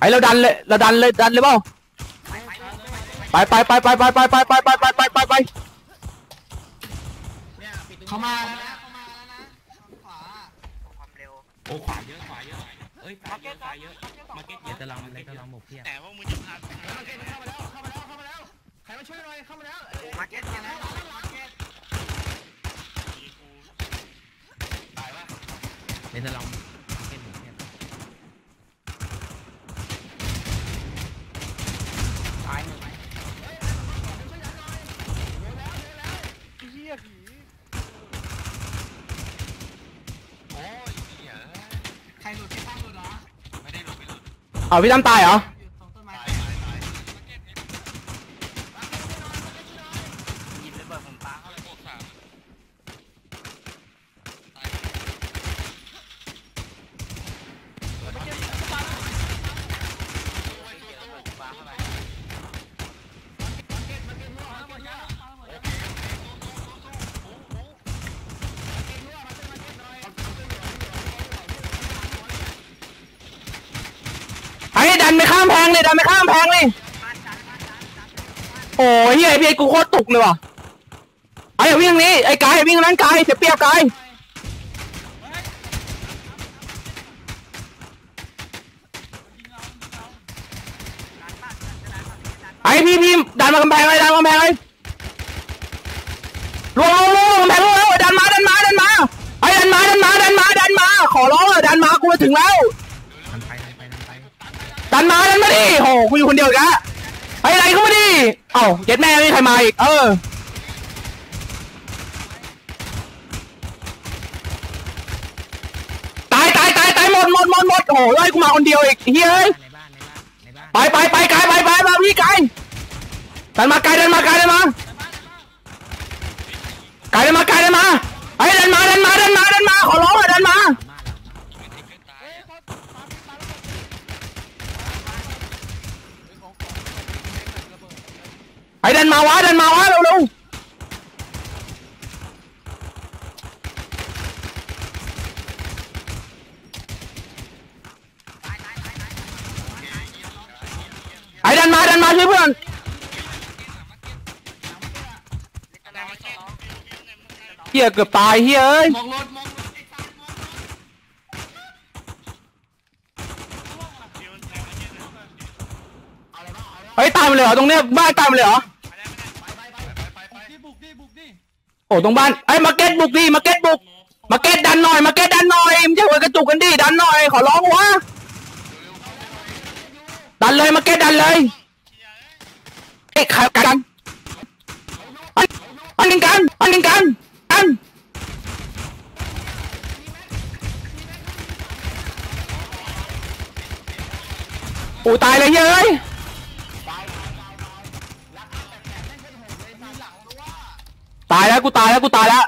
ไอเราดันเลยเราดันเลยดันเลยเปล่าไปไปไปไปไปไปไปไปไปไปไปไปไปเข้ามาแล้วนะเข้ามาแล้วนะขวาความเร็วโอ้ขวาเยอะขวาเยอะเอ้ยขวาเยอะขวาเยอะมาเก็ตเยอะจะลองอะไรก็ลองหมกเพียบแต่ว่ามึงจะพาเข้ามาแล้วเข้ามาแล้วเข้ามาแล้วใครมาช่วยหน่อยเข้ามาแล้วมาร์เก็ตเนี่ยนะตีกูตายปะเดี๋ยวจะลอง เอาพี่ตั้มตายเหรอ ดันไปข้ามแพงเลยดันไปข้ามแพงเลยโอ้ยเฮียพี่ไอ้กูโคตรตุกเลยว่ะไอ้วิ่งทางนี้ไอ้กายวิ่งทางนั้นกายเสียเปรียบกายไอ้พี่พี่ดันมากำแพงเลยดันมากำแพงเลยลวงลวงลวงกำแพงลวงแล้วดันมาดันมาดันมาไอ้ดันมาดันมาดันมาดันมาขอร้องเลยดันมากูจะถึงแล้ว ทันไปทันไปทันไป ดันมาดันมาดิโหกูอยู่คนเดียวอีกแล้วไอ้ไรเข้ามาดิเอ้าเย็ดแม่ไม่มีใครมาอีกเออตายตายตายตายหมดหมดหมดหมดโอ้โหไล่กูมาคนเดียวอีกเฮ้ยเอ้ยในบ้านในบ้านในบ้านไปไปไปไกลไปไปมาพี่ไกลดันมาไกลดันมาไกลดันมาไกลดันมาไกลดันมาไอ้ยดันมาดันมาดันมาดันมาขอร้องอะดันมา บ้านเรา ไม่ได้เกิดตายอะ ไอ้ดันมาวะดันมาวะเร็วเร็วไอ้ดันมาดันมาช่วยเพื่อนเฮียเกือบตายเฮียเอ้ยไอ้ตว์มองรถเดี๋ยวแต่มายเฮ้ยตายหมเลยเหรอตรงเนี้ยบ้านตายหมเลยเหรอ โอ้ตรงบ้านไอ้มาเก็ตบุกดิมาเก็ตบุก มาเก็ตดันหน่อยมาเก็ตดันหน่อยมึงจะหัวกระจุกกันดิดันหน่อยขอร้องวะดันเลยมาเก็ตดันเลยเอ๊ะใครกันอันอันหนึ่งกันอันหนึ่งกันอันโอ้ตายเลยเฮ้ย ตายแล้วกูตายแล้วกูตายแล้ว